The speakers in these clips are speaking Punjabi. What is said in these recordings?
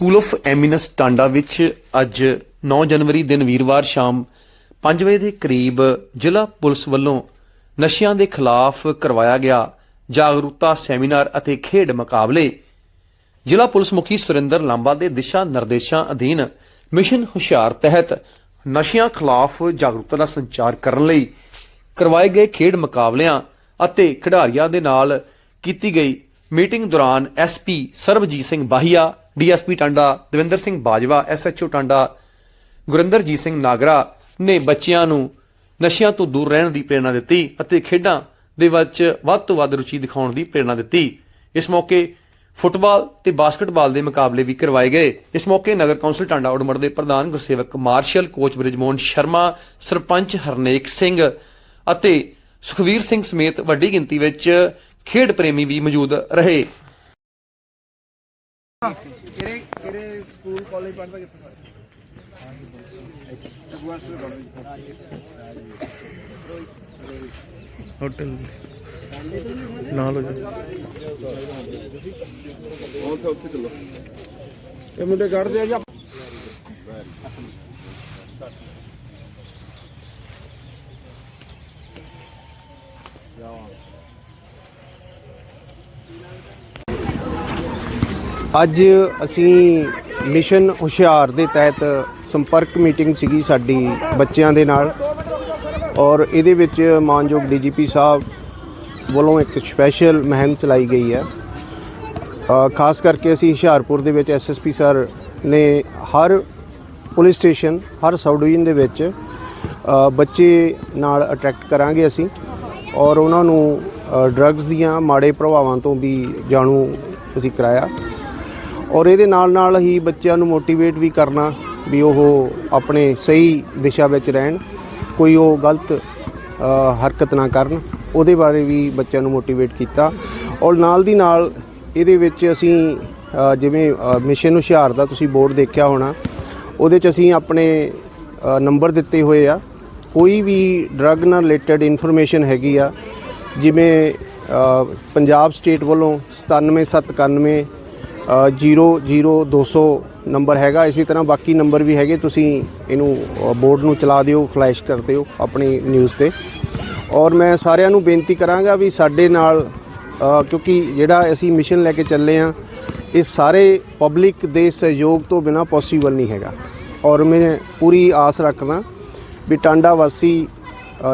ਸਕੂਲ ਆਫ ਐਮਿਨਸ ਟਾਂਡਾ ਵਿੱਚ ਅੱਜ 9 ਜਨਵਰੀ ਦਿਨ ਵੀਰਵਾਰ ਸ਼ਾਮ 5 ਵਜੇ ਦੇ ਕਰੀਬ ਜ਼ਿਲ੍ਹਾ ਪੁਲਿਸ ਵੱਲੋਂ ਨਸ਼ਿਆਂ ਦੇ ਖਿਲਾਫ ਕਰਵਾਇਆ ਗਿਆ ਜਾਗਰੂਕਤਾ ਸੈਮੀਨਾਰ ਅਤੇ ਖੇਡ ਮੁਕਾਬਲੇ। ਜ਼ਿਲ੍ਹਾ ਪੁਲਿਸ ਮੁਖੀ ਸੁਰਿੰਦਰ ਲਾਂਬਾ ਦੇ ਦਿਸ਼ਾ ਨਿਰਦੇਸ਼ਾਂ ਅਧੀਨ ਮਿਸ਼ਨ ਹੁਸ਼ਿਆਰ ਤਹਿਤ ਨਸ਼ਿਆਂ ਖਿਲਾਫ ਜਾਗਰੂਕਤਾ ਦਾ ਸੰਚਾਰ ਕਰਨ ਲਈ ਕਰਵਾਏ ਗਏ ਖੇਡ ਮੁਕਾਬਲਿਆਂ ਅਤੇ ਖਿਡਾਰੀਆਂ ਦੇ ਨਾਲ ਕੀਤੀ ਗਈ ਮੀਟਿੰਗ ਦੌਰਾਨ SP Sarabjit Singh Bahia DSP Tanda Davinder Singh Bajwa SHO Tanda Gurinderjit Singh Nagra ਨੇ ਬੱਚਿਆਂ ਨੂੰ ਨਸ਼ਿਆਂ ਤੋਂ ਦੂਰ ਰਹਿਣ ਦੀ ਪ੍ਰੇਰਣਾ ਦਿੱਤੀ ਅਤੇ ਖੇਡਾਂ ਦੇ ਵਿੱਚ ਵੱਧ ਤੋਂ ਵੱਧ ਰੁਚੀ ਦਿਖਾਉਣ ਦੀ ਪ੍ਰੇਰਣਾ ਦਿੱਤੀ। ਇਸ ਮੌਕੇ ਫੁੱਟਬਾਲ ਤੇ ਬਾਸਕਟਬਾਲ ਦੇ ਮੁਕਾਬਲੇ ਵੀ ਕਰਵਾਏ ਗਏ। ਇਸ ਮੌਕੇ ਨਗਰ ਕੌਂਸਲ ਟਾਂਡਾ ਉਡਮੜ ਦੇ ਪ੍ਰਧਾਨ ਗੁਰਸੇਵਕ ਮਾਰਸ਼ਲ ਕੋਚ ਬ੍ਰਿਜਮੋਹਨ ਸ਼ਰਮਾ, ਸਰਪੰਚ ਹਰਨੇਕ ਸਿੰਘ ਅਤੇ ਸੁਖਵੀਰ ਸਿੰਘ ਸਮੇਤ ਵੱਡੀ ਗਿਣਤੀ ਵਿੱਚ ਖੇਡ ਪ੍ਰੇਮੀ ਵੀ ਮੌਜੂਦ ਰਹੇ। ਕਿਹੜੇ ਕਿਹੜੇ ਸਕੂਲ ਕਾਲਜ ਪੜ੍ਹਦਾ ਕਿੱਥੇ ਹੋਟਲ। ਨਾਲ ਹੋ ਜਾ। ਉੱਥੇ ਉੱਥੇ ਚੱਲੋ ਇਹ ਮੁੰਡੇ ਕੱਢਦੇ ਆ ਜੀ ਅੱਜ ਅਸੀਂ ਮਿਸ਼ਨ ਹੁਸ਼ਿਆਰ ਦੇ ਤਹਿਤ ਸੰਪਰਕ ਮੀਟਿੰਗ ਸੀਗੀ ਸਾਡੀ ਬੱਚਿਆਂ ਦੇ ਨਾਲ। ਔਰ ਇਹਦੇ ਵਿੱਚ ਮਾਨਯੋਗ ਡੀਜੀਪੀ ਸਾਹਿਬ ਵੱਲੋਂ ਇੱਕ ਸਪੈਸ਼ਲ ਮੁਹਿੰਮ ਚਲਾਈ ਗਈ ਹੈ। ਖਾਸ ਕਰਕੇ ਅਸੀਂ ਹੁਸ਼ਿਆਰਪੁਰ ਦੇ ਵਿੱਚ ਐਸਐਸਪੀ ਸਰ ਨੇ ਹਰ ਪੁਲਿਸ ਸਟੇਸ਼ਨ, ਹਰ ਸਬ ਡਿਵੀਜ਼ਨ ਦੇ ਵਿੱਚ ਬੱਚੇ ਨਾਲ ਅਟਰੈਕਟ ਕਰਾਂਗੇ ਅਸੀਂ। ਔਰ ਉਹਨਾਂ ਨੂੰ ਡਰੱਗਸ ਦੀਆਂ ਮਾੜੇ ਪ੍ਰਭਾਵਾਂ ਤੋਂ ਵੀ ਜਾਣੂ ਅਸੀਂ ਕਰਾਇਆ। ਔਰ ਇਹਦੇ ਨਾਲ ਨਾਲ ਹੀ ਬੱਚਿਆਂ ਨੂੰ ਮੋਟੀਵੇਟ ਵੀ ਕਰਨਾ ਵੀ ਉਹ ਆਪਣੇ ਸਹੀ ਦਿਸ਼ਾ ਵਿੱਚ ਰਹਿਣ, ਕੋਈ ਉਹ ਗਲਤ ਹਰਕਤ ਨਾ ਕਰਨ, ਉਹਦੇ ਬਾਰੇ ਵੀ ਬੱਚਿਆਂ ਨੂੰ ਮੋਟੀਵੇਟ ਕੀਤਾ। ਔਰ ਨਾਲ ਦੀ ਨਾਲ ਇਹਦੇ ਵਿੱਚ ਅਸੀਂ ਜਿਵੇਂ ਮਿਸ਼ਨ ਹੁਸ਼ਿਆਰ ਦਾ ਤੁਸੀਂ ਬੋਰਡ ਦੇਖਿਆ ਹੋਣਾ, ਉਹਦੇ 'ਚ ਅਸੀਂ ਆਪਣੇ ਨੰਬਰ ਦਿੱਤੇ ਹੋਏ ਆ। ਕੋਈ ਵੀ ਡਰੱਗ ਨਾਲ ਰਿਲੇਟਡ ਇਨਫੋਰਮੇਸ਼ਨ ਹੈਗੀ ਆ, ਜਿਵੇਂ ਪੰਜਾਬ ਸਟੇਟ ਵੱਲੋਂ 9791 00200 ਨੰਬਰ ਹੈਗਾ। ਇਸੇ ਤਰ੍ਹਾਂ ਬਾਕੀ ਨੰਬਰ ਵੀ ਹੈਗੇ, ਤੁਸੀਂ ਇਹਨੂੰ ਬੋਰਡ ਨੂੰ ਚਲਾ ਦਿਓ, ਫਲੈਸ਼ ਕਰ ਦਿਓ ਆਪਣੀ ਨਿਊਜ਼ ਤੇ। ਔਰ ਮੈਂ ਸਾਰਿਆਂ ਨੂੰ ਬੇਨਤੀ ਕਰਾਂਗਾ ਵੀ ਸਾਡੇ ਨਾਲ ਕਿਉਂਕਿ ਜਿਹੜਾ ਅਸੀਂ ਮਿਸ਼ਨ ਲੈ ਕੇ ਚੱਲੇ ਆ, ਇਹ ਸਾਰੇ ਪਬਲਿਕ ਦੇ ਸਹਿਯੋਗ ਤੋਂ ਬਿਨਾ ਪੋਸੀਬਲ ਨਹੀਂ ਹੈਗਾ। ਔਰ ਮੈਂ ਪੂਰੀ ਆਸ ਰੱਖਦਾ ਵੀ ਟਾਂਡਾ ਵਾਸੀ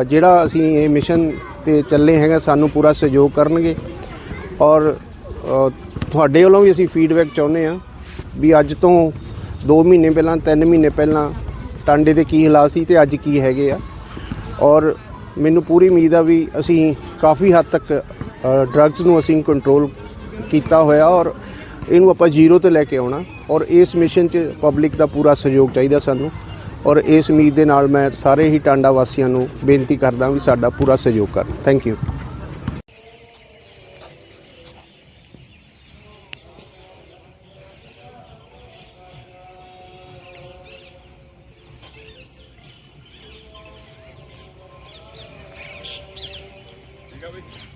ਜਿਹੜਾ ਅਸੀਂ ਇਹ ਮਿਸ਼ਨ ਤੇ ਚੱਲੇ ਹੈਗਾ, ਸਾਨੂੰ ਪੂਰਾ ਸਹਿਯੋਗ ਕਰਨਗੇ। ਔਰ ਤੁਹਾਡੇ ਵੱਲੋਂ ਵੀ ਅਸੀਂ ਫੀਡਬੈਕ ਚਾਹੁੰਦੇ ਆ ਵੀ ਅੱਜ ਤੋਂ 2 ਮਹੀਨੇ ਪਹਿਲਾਂ 3 ਮਹੀਨੇ ਪਹਿਲਾਂ ਟਾਂਡੇ ਦੇ ਕੀ ਹਾਲਾਤ ਸੀ ਤੇ ਅੱਜ ਕੀ ਹੈਗੇ ਆ। ਔਰ ਮੈਨੂੰ ਪੂਰੀ ਉਮੀਦ ਆ ਵੀ ਅਸੀਂ ਕਾਫੀ ਹੱਦ ਤੱਕ ਡਰੱਗਸ ਨੂੰ ਅਸੀਂ ਕੰਟਰੋਲ ਕੀਤਾ ਹੋਇਆ ਔਰ ਇਹਨੂੰ ਆਪਾਂ ਜ਼ੀਰੋ ਤੇ ਲੈ ਕੇ ਆਉਣਾ। ਔਰ ਇਸ ਮਿਸ਼ਨ 'ਚ ਪਬਲਿਕ ਦਾ ਪੂਰਾ ਸਹਿਯੋਗ ਚਾਹੀਦਾ ਸਾਨੂੰ। ਔਰ ਇਸ ਉਮੀਦ ਦੇ ਨਾਲ ਮੈਂ ਸਾਰੇ ਹੀ ਟਾਂਡਾ ਵਾਸੀਆਂ ਨੂੰ ਬੇਨਤੀ ਕਰਦਾ ਵੀ ਸਾਡਾ ਪੂਰਾ ਸਹਿਯੋਗ ਕਰਨ। Thank you Gracias.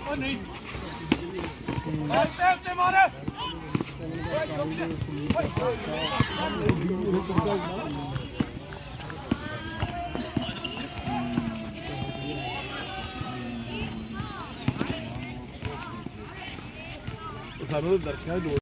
ਉਹ ਨਹੀਂ ਮਾਰਤੇ ਤੇ ਮਾਰੇ ਸਾਨੂੰ ਦਰਸ਼ਕਾਂ ਦੀ ਲੋੜ